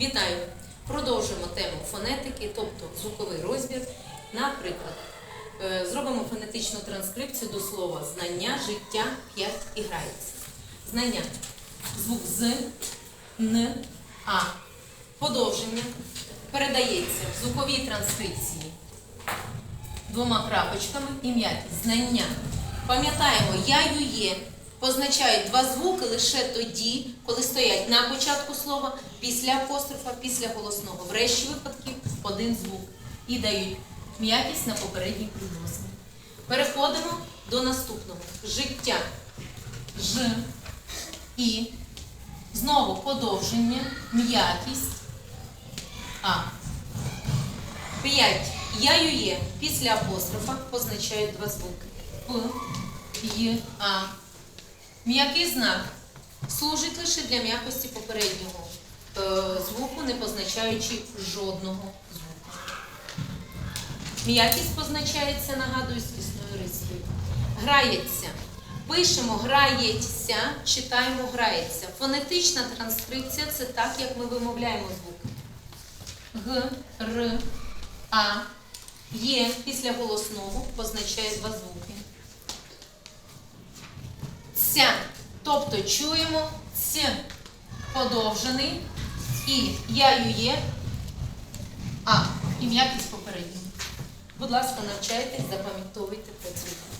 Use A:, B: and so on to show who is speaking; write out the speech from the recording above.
A: Вітаю! Продовжуємо тему фонетики, тобто звуковий розбір. Наприклад, е, зробимо фонетичну транскрипцію до слова знання, життя, п'ять і грається. Знання. Звук з, н, а. Подовження передається в звуковій транскрипції двома крапочками і м'якість. Знання. Пам'ятаємо, я ю є позначають два звуки лише тоді, коли стоять на початку слова, після апострофа, після голосного. В решті випадків один звук. І дають м'якість на попередній приголосний. Переходимо до наступного. Життя. Ж. І. Знову подовження, м'якість. А. П'ять. Я ю є після апострофа позначають два звуки. П, Й, А. М'який знак служить лише для м'якості попереднього е, звуку, не позначаючи жодного звуку. М'якість позначається, нагадую, скісною рискою. Грається. Пишемо грається, читаємо грається. Фонетична транскрипція це так, як ми вимовляємо звуки. Г, Р, А, Є після голосного позначає два звуки. Тобто чуємо ц подовжений і я ює а. І м'якість попередньої. Будь ласка, навчайтесь, запам'ятовуйте, працюйте.